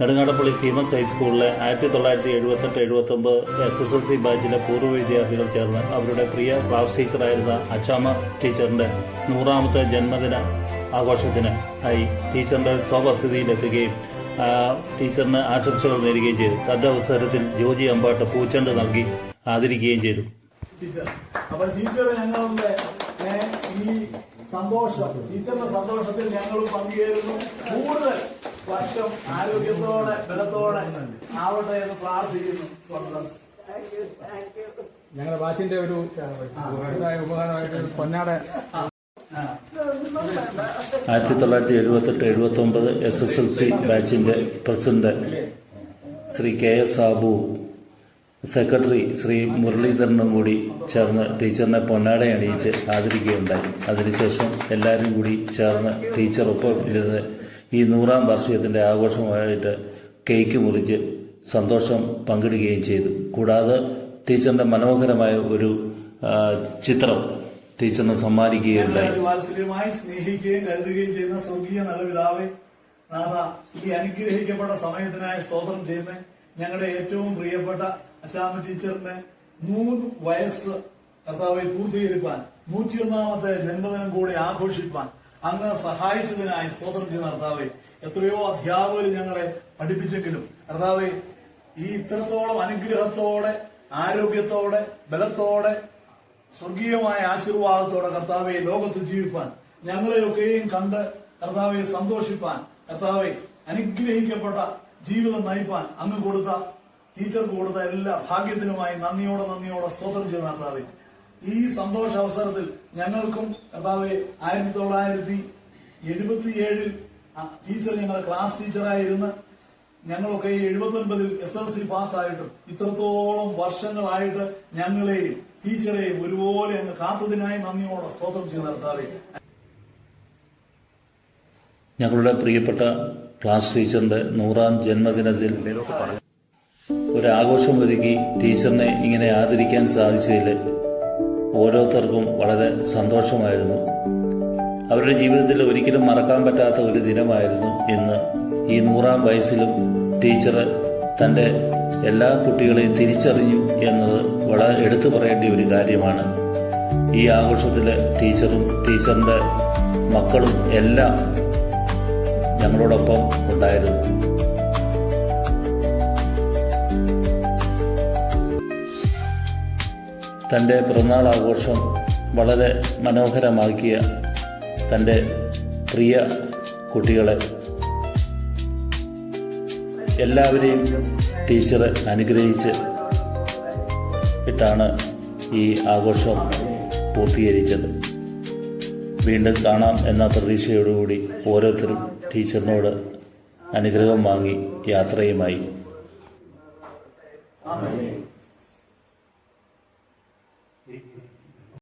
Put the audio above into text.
Nedungadappally Seamus ഹൈസ്കൂളിലെ ആയിരത്തി തൊള്ളായിരത്തി എഴുപത്തെട്ട് എഴുപത്തൊമ്പത് എസ് എസ് എൽ സി ബാച്ചിലെ പൂർവ വിദ്യാർത്ഥികൾ ചേർന്ന് അവരുടെ പ്രിയ ക്ലാസ് ടീച്ചറായിരുന്ന അച്ചാമ ടീച്ചറിന്റെ നൂറാമത്തെ ജന്മദിന ആഘോഷത്തിന് ആയി ടീച്ചറിന്റെ സ്വവസതിയിലെത്തുകയും ടീച്ചറിന് ആശംസകൾ നേരുകയും ചെയ്തു. തന്റെ അവസരത്തിൽ ജോജി അമ്പാട്ട് പൂച്ചണ്ട് നൽകി ആദരിക്കുകയും ചെയ്തു. അപ്പോൾ ഞങ്ങളുടെ ഈ സന്തോഷം ടീച്ചറിന്റെ സന്തോഷത്തിൽ ഞങ്ങൾ പങ്കുചേരുന്നു. കൂടുതൽ വർഷം ആരോഗ്യത്തോടെ ബലത്തോടെ ആവട്ടെ എന്ന് പ്രാർത്ഥിക്കുന്നു. ഞങ്ങളുടെ വാച്ചിന്റെ ഒരു ഉപകാരമായിട്ട് ഒരു പൊന്നാട ആയിരത്തി തൊള്ളായിരത്തി എഴുപത്തെട്ട് എഴുപത്തി ഒമ്പത് എസ് എസ് എൽ സി ബാച്ചിന്റെ president Shri K S Sabu secretary Shri മുരളീധരനും കൂടി ചേർന്ന് ടീച്ചറിനെ പൊന്നാട അണിയിച്ച് ആദരിക്കുകയുണ്ടായി. അതിനുശേഷം എല്ലാവരും കൂടി ചേർന്ന് ടീച്ചറൊപ്പം ഇരുന്ന് ഈ നൂറാം വാർഷികത്തിന്റെ ആഘോഷമായിട്ട് കേക്ക് മുറിച്ച് സന്തോഷം പങ്കിടുകയും ചെയ്തു. കൂടാതെ ടീച്ചറിന്റെ മനോഹരമായ ഒരു ചിത്രം ടീച്ചറിന് സമ്മാനിക്കുകയുണ്ടായി വാത്സല്യമായി സ്നേഹിക്കുകയും കരുതുകയും ചെയ്യുന്ന സ്വർഗീയ നല്ല പിതാവേ നാഥ ഈ അനുഗ്രഹിക്കപ്പെട്ട സമയത്തിനായി സ്തോത്രം ചെയ്യുന്ന. ഞങ്ങളുടെ ഏറ്റവും പ്രിയപ്പെട്ട അച്ചാമ്മ ടീച്ചറിന്റെ മൂന്ന് വയസ്സ് കർത്താവെ പൂർത്തീകരിപ്പാൻ നൂറ്റിയൊന്നാമത്തെ ജന്മദിനം കൂടി ആഘോഷിപ്പാൻ അങ്ങ് സഹായിച്ചതിനായി സ്തോത്രം ചെയ്യുന്ന കർത്താവെ എത്രയോ അധ്യാപകർ ഞങ്ങളെ പഠിപ്പിച്ചെങ്കിലും കർത്താവെ ഈ ഇത്രത്തോളം അനുഗ്രഹത്തോടെ ആരോഗ്യത്തോടെ ബലത്തോടെ സ്വർഗീയമായ ആശീർവാദത്തോടെ കർത്താവെ ലോകത്ത് ജീവിപ്പാൻ ഞങ്ങളെയൊക്കെയും കണ്ട് കർത്താവെ സന്തോഷിപ്പാൻ കർത്താവെ അനുഗ്രഹിക്കപ്പെട്ട ജീവിതം നയിപ്പാൻ അങ്ങ് കൊടുത്ത ടീച്ചർക്ക് കൊടുത്ത എല്ലാ ഭാഗ്യത്തിനുമായി നന്ദിയോടെ നന്ദിയോടെ സ്തോത്രം ചെയ്യുന്ന കർത്താവെ. ഈ സന്തോഷ അവസരത്തിൽ ഞങ്ങൾക്കും കർത്താവെ ആയിരത്തി തൊള്ളായിരത്തി എഴുപത്തിയേഴിൽ ടീച്ചർ ഞങ്ങളുടെ ക്ലാസ് ടീച്ചറായിരുന്ന്. ഞങ്ങളൊക്കെ എഴുപത്തി ഒൻപതിൽ എസ് എൽ സി പാസ്സായിട്ടും ഇത്രത്തോളം വർഷങ്ങളായിട്ട് ഞങ്ങളെയും ടീച്ചറെയും ഒരുപോലെ അങ്ങ് കാത്തതിനായി നന്ദിയോടെ സ്തോത്രം ചെയ്ത് കർത്താവെ. ഞങ്ങളുടെ പ്രിയപ്പെട്ട ക്ലാസ് ടീച്ചറിന്റെ നൂറാം ജന്മദിനത്തിൽ ഒരാഘോഷം ഒരുക്കി ടീച്ചറിനെ ഇങ്ങനെ ആദരിക്കാൻ സാധിച്ചതിൽ ഓരോരുത്തർക്കും വളരെ സന്തോഷമായിരുന്നു. അവരുടെ ജീവിതത്തിൽ ഒരിക്കലും മറക്കാൻ പറ്റാത്ത ഒരു ദിനമായിരുന്നു ഇന്ന്. ഈ നൂറാം വയസ്സിലും ടീച്ചർ തന്റെ എല്ലാ കുട്ടികളെയും തിരിച്ചറിഞ്ഞു എന്നത് വളരെ എടുത്തു പറയേണ്ട ഒരു കാര്യമാണ്. ഈ ആഘോഷത്തിൽ ടീച്ചറും ടീച്ചറിന്റെ മക്കളും എല്ലാം ഞങ്ങളോടൊപ്പം ഉണ്ടായിരുന്നു. തന്റെ പിറന്നാൾ ആഘോഷം വളരെ മനോഹരമാക്കിയ തന്റെ പ്രിയ കുട്ടികളെ. എല്ലാവരെയും ടീച്ചർ അനുഗ്രഹിച്ച് ഇട്ടാണ് ഈ ആഘോഷം പൂർത്തീകരിച്ചത്. വീണ്ടും കാണാം എന്ന പ്രതീക്ഷയോടുകൂടി ഓരോരുത്തരും ടീച്ചറിനോട് അനുഗ്രഹം വാങ്ങി യാത്രയുമായി.